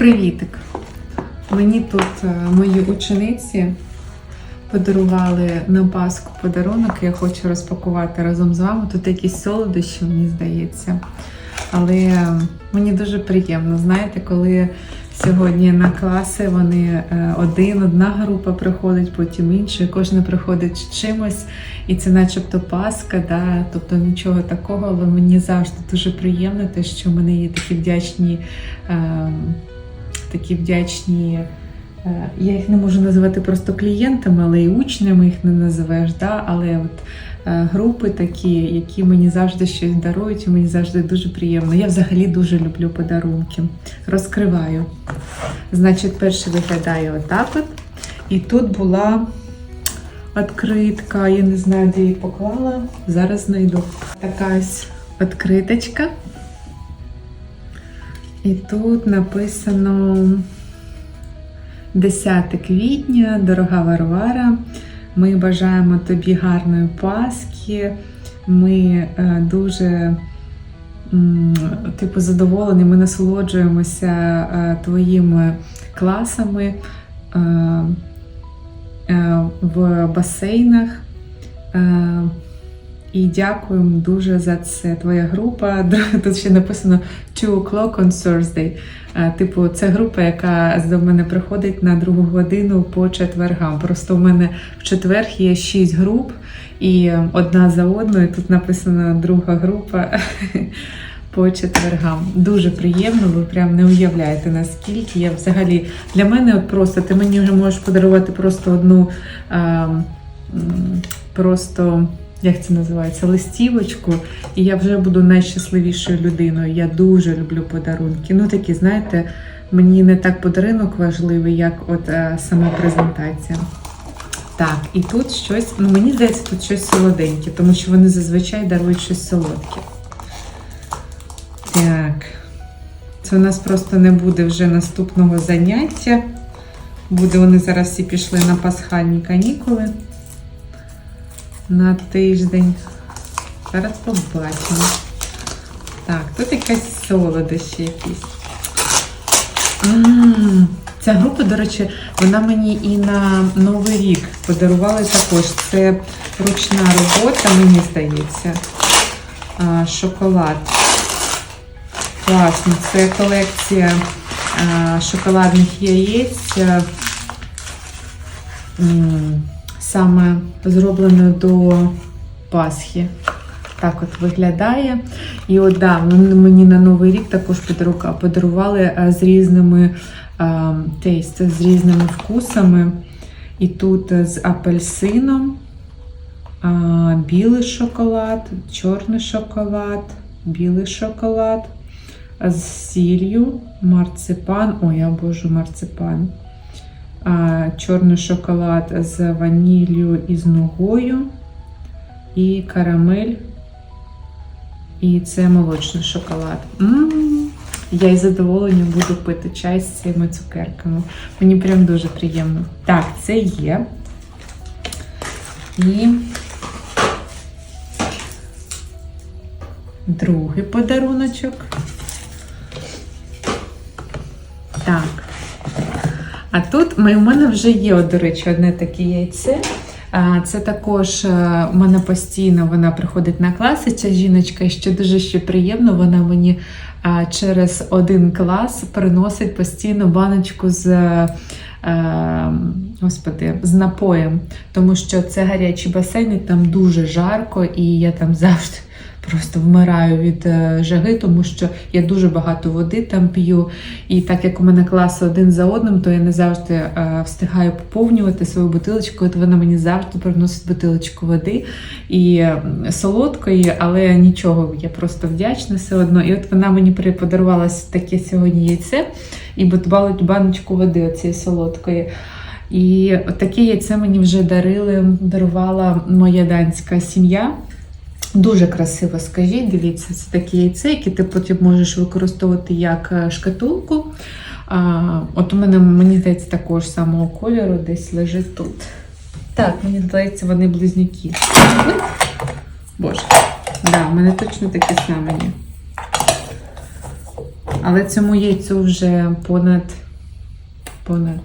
Привітик! Мені тут е, мої учениці подарували на Пасху подарунок. Я хочу розпакувати разом з вами. Тут якісь солодощі, мені здається. Але мені дуже приємно, знаєте, коли сьогодні на класи вони е, один, одна група приходить, потім інша, і кожна приходить з чимось, і це начебто Пасха, да? тобто нічого такого, але мені завжди дуже приємно, те, що в мене є такі вдячні. е, такі вдячні. е, Я їх не можу називати просто клієнтами, але і учнями їх не називаєш. Да? Але от е, групи такі, які мені завжди щось дарують, і мені завжди дуже приємно. Я взагалі дуже люблю подарунки. Розкриваю. Значить, перше виглядає отак от. І тут була відкритка, я не знаю, де її поклала. Зараз знайду. Така ось відкриточка. І тут написано 10 квітня, дорога Варвара. Ми бажаємо тобі гарної Пасхи. Ми е, дуже типу, задоволені, ми насолоджуємося е, твоїми класами е, в басейнах. Е, і дякуємо дуже за це. Твоя група. Тут ще написано Two o'clock on Thursday. Е, Типу, це група, яка до мене приходить на другу годину по четвергам. Просто в мене в четвер є шість груп, і одна за одною. Тут написано друга група по четвергам. Дуже приємно, ви прям не уявляєте наскільки. Я взагалі для мене просто ти мені вже можеш подарувати просто одну а, просто. Як це називається? Листівочку, і я вже буду найщасливішою людиною. Я дуже люблю подарунки. Ну такі, знаєте, мені не так подарунок важливий, як от е, сама презентація. Так, і тут щось, ну мені здається, тут щось солоденьке, тому що вони зазвичай дарують щось солодке. Так. Це у нас просто не буде вже наступного заняття. Буде, вони зараз всі пішли на пасхальні канікули на тиждень. Зараз побачимо. Так, тут якась солодощі якісь. М, Ця група, до речі, вона мені і на Новий рік подарували також. Це ручна робота, мені здається. А, шоколад. Класно, це колекція а, шоколадних яєць. а, м, Саме зроблено до Пасхи. Так от виглядає. І от да, мені на Новий рік також подарували е, з різними тейст, з різними вкусами. І тут е, з апельсином, е, білий шоколад, чорний шоколад, білий шоколад, з сіллю, марципан. Ой, я божу марципан. Чорний шоколад з ваніллю і з нугою, і карамель, і це молочний шоколад. м Я із задоволенням буду пити чай з цими цукерками. Мені прям дуже приємно. Так, це є. І другий подаруночок. Так. А тут ми- у мене вже є, до речі, одне таке яйце. Це також е, у мене постійно вона приходить на класи. Ця жіночка і ще дуже ще приємно. Вона мені через один клас приносить постійно баночку з. е, Господи, з напоєм, тому що це гарячі басейни, там дуже жарко, і я там завжди просто вмираю від е, жаги, тому що я дуже багато води там п'ю. І так як у мене класи один за одним, то я не завжди е, встигаю поповнювати свою бутилочку. От вона мені завжди приносить бутилочку води і солодкої, але нічого, я просто вдячна все одно. І от вона мені при- подарувала таке сьогодні яйце і бут- баночку води оцієї солодкої. І таке яйце мені вже дарили, дарувала моя данська сім'я. Дуже красиво, скажіть, дивіться, це таке яйце, яке ти потім можеш використовувати як е, шкатулку. А, от у мене, мені здається, такого ж самого кольору десь лежить тут. Так, мені здається, вони близнюки. Боже, да, у мене точно такі самі. Але цьому яйцю вже понад, понад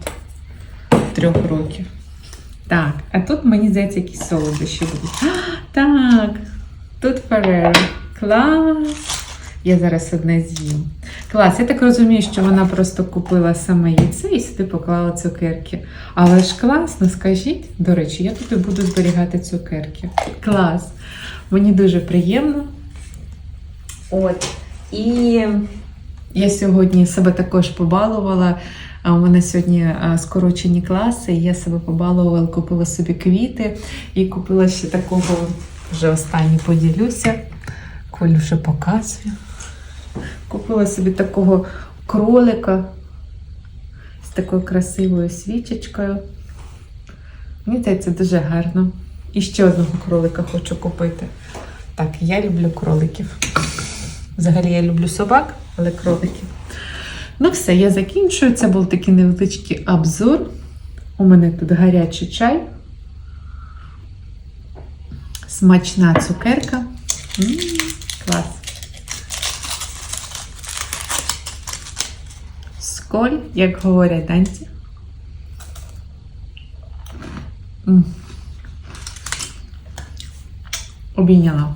трьох років. Так, а тут мені здається, якісь солодощі будуть. Так, тут Ferrero. Клас! Я зараз одне з'їм. Клас, я так розумію, що вона просто купила саме яйце і сюди поклала цукерки. Але ж класно, скажіть. До речі, я тут буду зберігати цукерки. Клас. Мені дуже приємно. От. І я сьогодні себе також побалувала. У мене сьогодні скорочені класи, і я себе побалувала, купила собі квіти і купила ще такого, вже останній поділюся. Колю вже показує. Купила собі такого кролика з такою красивою свічечкою. Мені здається, дуже гарно. І ще одного кролика хочу купити. Так, я люблю кроликів. Взагалі я люблю собак, але кроликів. Ну, все, я закінчую. Це був такий невеличкий обзор. У мене тут гарячий чай. Смачна цукерка. М, клас. Сколь, як говорять данці. М. Обійняла.